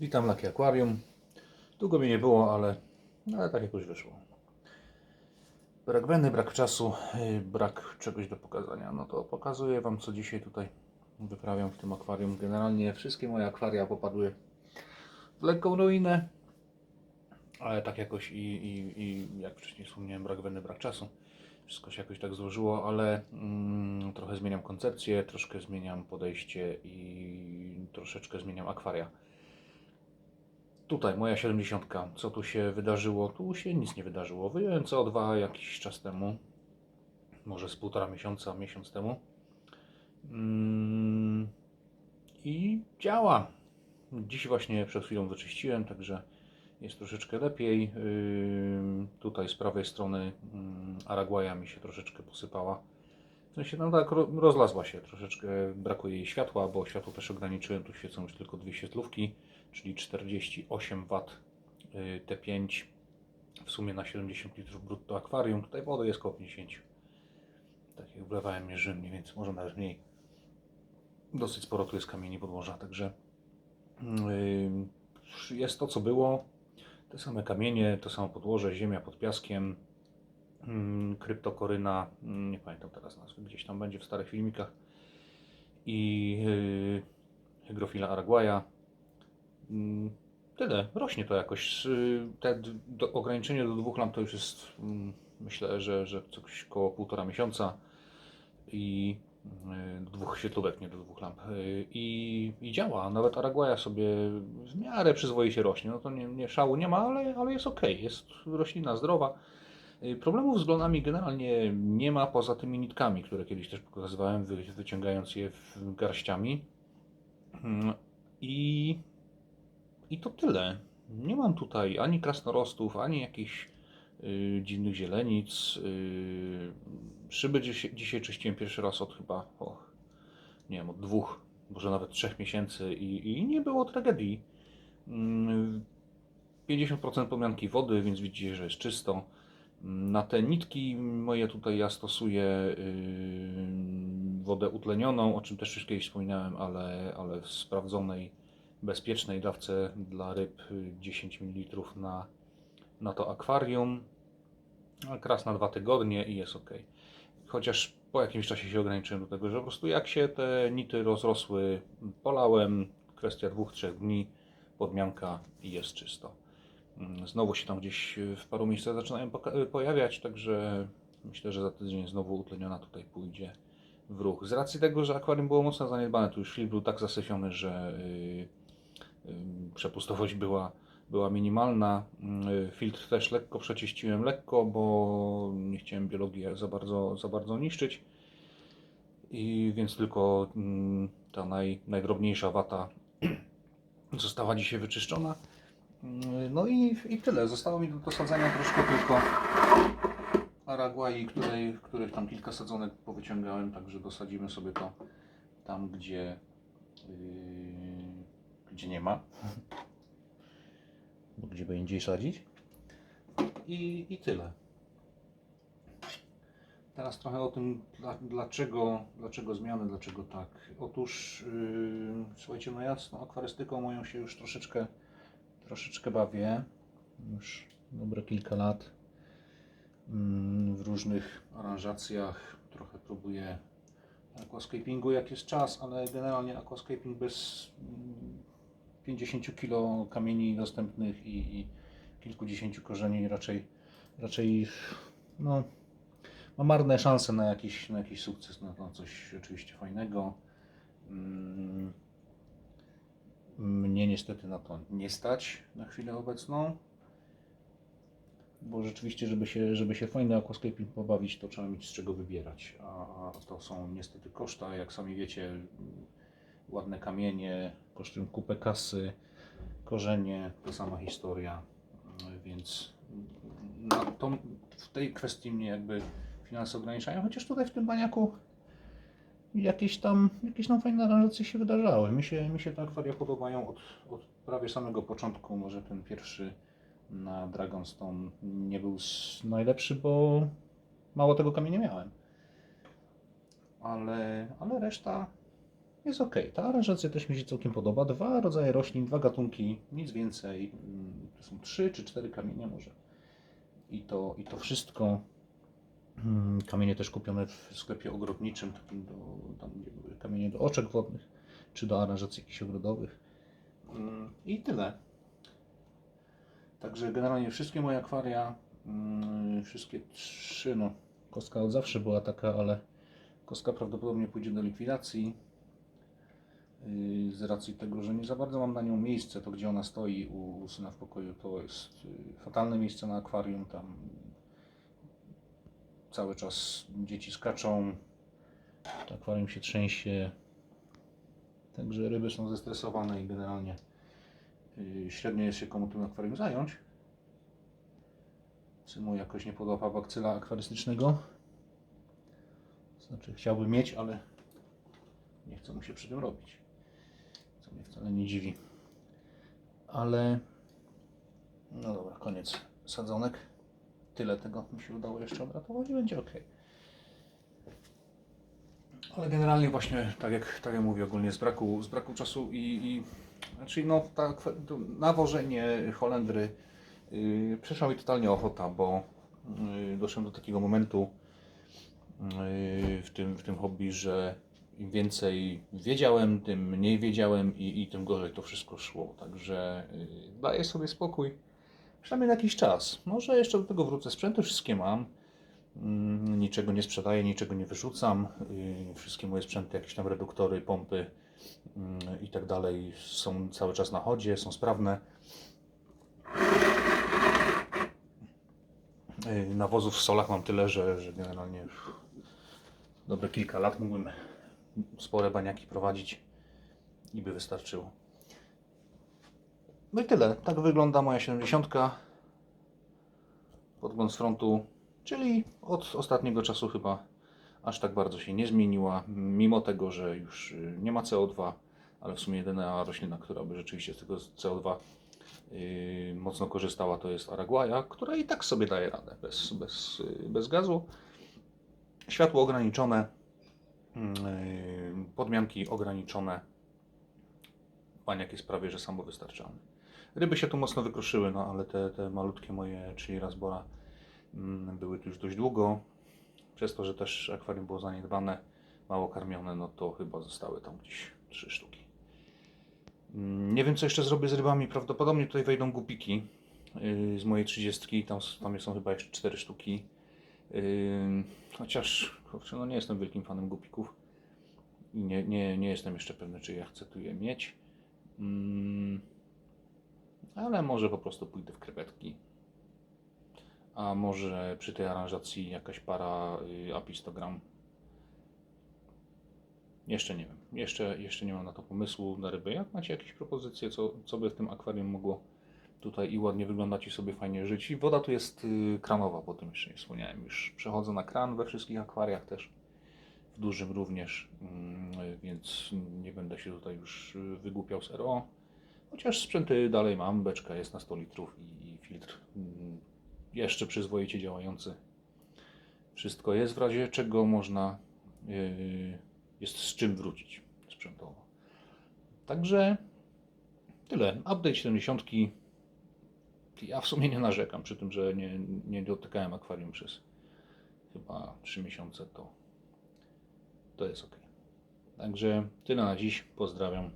Witam Laki Aquarium. Długo mnie nie było, ale, ale tak jakoś wyszło. Brak weny, brak czasu, yy, brak czegoś do pokazania. No to pokazuję Wam, co dzisiaj tutaj wyprawiam w tym akwarium. Generalnie wszystkie moje akwaria popadły w lekką ruinę, ale tak jakoś i, i, i jak wcześniej wspomniałem, brak weny, brak czasu. Wszystko się jakoś tak złożyło, ale mm, trochę zmieniam koncepcję, troszkę zmieniam podejście i troszeczkę zmieniam akwaria. Tutaj moja 70. Co tu się wydarzyło? Tu się nic nie wydarzyło. Wyjąłem CO2 jakiś czas temu, może z półtora miesiąca, miesiąc temu. Mm, I działa. Dziś właśnie przed chwilą wyczyściłem, także jest troszeczkę lepiej. Tutaj z prawej strony ym, Araguaja mi się troszeczkę posypała. W sensie, no tak, ro- rozlazła się troszeczkę, brakuje jej światła, bo światło też ograniczyłem, tu świecą już tylko dwie świetlówki, czyli 48 W y, T5 w sumie na 70 litrów brutto akwarium. Tutaj wody jest około 50. Tak jak wlewałem mierzyłem mniej więcej, może nawet mniej. Dosyć sporo tu jest kamieni podłoża, także y, jest to co było. Te same kamienie, to samo podłoże, ziemia pod piaskiem, mm, kryptokoryna, mm, nie pamiętam teraz nazwy, gdzieś tam będzie w starych filmikach i yy, hygrofila araguaja. Mm, Tyle, rośnie to jakoś. Y, Te do, ograniczenie do dwóch lamp to już jest, mm, myślę, że, że coś koło półtora miesiąca i y, do dwóch świetlówek, nie do dwóch lamp. Y, I, i działa. Nawet Araguaja sobie w miarę przyzwoicie rośnie. No to nie, nie szału nie ma, ale, ale jest ok. Jest roślina zdrowa. Problemów z glonami generalnie nie ma poza tymi nitkami, które kiedyś też pokazywałem, wy, wyciągając je garściami. Mm, I, I to tyle. Nie mam tutaj ani krasnorostów, ani jakichś y, dziwnych zielenic. Y, szyby dzisiaj, czyściłem pierwszy raz od chyba, och, nie wiem, od dwóch, może nawet trzech miesięcy i, i nie było tragedii. Mm, 50% pomianki wody, więc widzicie, że jest czysto. Na te nitki moje tutaj ja stosuję yy, wodę utlenioną, o czym też już kiedyś wspominałem, ale, ale w sprawdzonej, bezpiecznej dawce dla ryb y, 10 ml na, na to akwarium. Kras na dwa tygodnie i jest ok. Chociaż po jakimś czasie się ograniczyłem do tego, że po prostu jak się te nity rozrosły, polałem, kwestia dwóch, trzech dni, podmianka i jest czysto. Mm, Znowu się tam gdzieś w paru miejscach zaczynają poka- pojawiać, także myślę, że za tydzień znowu utleniona tutaj pójdzie w ruch. Z racji tego, że akwarium było mocno zaniedbane, tu już filtr był tak zasyfiony, że przepustowość była, była minimalna. Yy, Filtr też lekko przeczyściłem, lekko, bo nie chciałem biologii za bardzo, za bardzo niszczyć. I więc tylko ta naj, najdrobniejsza wata została dzisiaj wyczyszczona. No i, i tyle. Zostało mi do dosadzenia troszkę tylko Araguai, której, których tam kilka sadzonek powyciągałem, także dosadzimy sobie to tam, gdzie, yy, gdzie nie ma. Bo gdzie by indziej sadzić. I, I tyle. Teraz trochę o tym, dla, dlaczego, dlaczego zmiany, dlaczego tak. Otóż, yy, słuchajcie, no ja z akwarystyką moją się już troszeczkę, troszeczkę bawię. Już dobre kilka lat. Mm, W różnych aranżacjach trochę próbuję aquascapingu jak jest czas, ale generalnie aquascaping bez 50 kg kamieni dostępnych i, i kilkudziesięciu korzeni raczej, raczej no, ma marne szanse na jakiś, na jakiś sukces, na, na coś oczywiście fajnego. Mm, Mnie niestety na to nie stać na chwilę obecną, bo rzeczywiście, żeby się, żeby się fajny aquascaping pobawić, to trzeba mieć z czego wybierać, a, to są niestety koszta, jak sami wiecie, ładne kamienie, kosztują kupę kasy, korzenie, to sama historia, Mm, więc to, w tej kwestii mnie jakby finanse ograniczają, chociaż tutaj w tym baniaku jakieś tam, jakieś tam fajne aranżacje się wydarzały. Mi się, mi się te akwaria podobają od, od prawie samego początku. Może ten pierwszy na Dragonstone nie był najlepszy, bo mało tego kamienia miałem. Ale, ale reszta jest ok. Ta aranżacja też mi się całkiem podoba. Dwa rodzaje roślin, dwa gatunki, nic więcej. Mm, To są trzy czy cztery kamienie może. I to, i to wszystko. mm, Kamienie też kupione w sklepie ogrodniczym, takim do, tam gdzie były kamienie do oczek wodnych, czy do aranżacji jakichś ogrodowych. Mm, I tyle. Także generalnie wszystkie moje akwaria, wszystkie trzy, no kostka od zawsze była taka, ale kostka prawdopodobnie pójdzie do likwidacji. Yy, Z racji tego, że nie za bardzo mam na nią miejsce, to gdzie ona stoi u, syna w pokoju, to jest yy, fatalne miejsce na akwarium. Tam cały czas dzieci skaczą, to akwarium się trzęsie. Także ryby są zestresowane i generalnie yy, średnio jest się komu tym akwarium zająć. Synu jakoś nie podoba bakcyla akwarystycznego. Znaczy chciałby mieć, ale nie chce mu się przy tym robić. Mnie wcale nie dziwi. Ale no dobra, koniec sadzonek. Tyle tego mi się udało jeszcze odratować i będzie ok. Ale generalnie właśnie, tak jak, tak jak mówię, ogólnie z braku, z braku czasu i, i znaczy no, ta, nawożenie Holendry yy, przeszła mi totalnie ochota, bo yy, doszedłem do takiego momentu yy, w, tym, w tym hobby, że im więcej wiedziałem, tym mniej wiedziałem i, i tym gorzej to wszystko szło. Także yy, daję sobie spokój, przynajmniej na jakiś czas. Może jeszcze do tego wrócę. Sprzęty wszystkie mam. Mm, Niczego nie sprzedaję, niczego nie wyrzucam. Yy, Wszystkie moje sprzęty, jakieś tam reduktory, pompy mm, i tak dalej są cały czas na chodzie, są sprawne. Yy, Nawozów w solach mam tyle, że, że generalnie dobre kilka lat mógłbym spore baniaki prowadzić i by wystarczyło. No i tyle. Tak wygląda moja 70. Podgląd z frontu, czyli od ostatniego czasu chyba aż tak bardzo się nie zmieniła, mimo tego, że już y, nie ma CO2, ale w sumie jedyna roślina, która by rzeczywiście z tego CO2 yy, mocno korzystała, to jest Araguaja, która i tak sobie daje radę bez, bez, yy, bez gazu. Światło ograniczone, podmianki ograniczone, baniak jest prawie że samowystarczalny. Ryby się tu mocno wykruszyły, no ale te, te malutkie moje, czyli Rasbora, mm, były tu już dość długo. Przez to, że też akwarium było zaniedbane, mało karmione, no to chyba zostały tam gdzieś trzy sztuki. Mm, Nie wiem, co jeszcze zrobię z rybami. Prawdopodobnie tutaj wejdą gupiki yy, z mojej 30. Tam, tam są chyba jeszcze cztery sztuki. Chociaż kurczę, no nie jestem wielkim fanem gupików. I nie, nie, nie jestem jeszcze pewny, czy ja chcę tu je mieć. Ale może po prostu pójdę w krewetki. A może przy tej aranżacji jakaś para y, apistogram. Jeszcze nie wiem. Jeszcze, jeszcze nie mam na to pomysłu na ryby. Jak macie jakieś propozycje, co, co by w tym akwarium mogło tutaj i ładnie wyglądać i sobie fajnie żyć. I woda tu jest y, kranowa, bo tym jeszcze nie wspomniałem. Już przechodzę na kran we wszystkich akwariach też. W dużym również, mm, więc nie będę się tutaj już y, wygłupiał z RO. Chociaż sprzęty dalej mam, beczka jest na 100 litrów i, filtr mm, jeszcze przyzwoicie działający. Wszystko jest, w razie czego można, yy, jest z czym wrócić sprzętowo. Także tyle. Update 70. Ja w sumie nie narzekam przy tym, że nie, nie dotykałem akwarium przez chyba 3 miesiące, to, to jest ok. Także tyle na dziś. Pozdrawiam.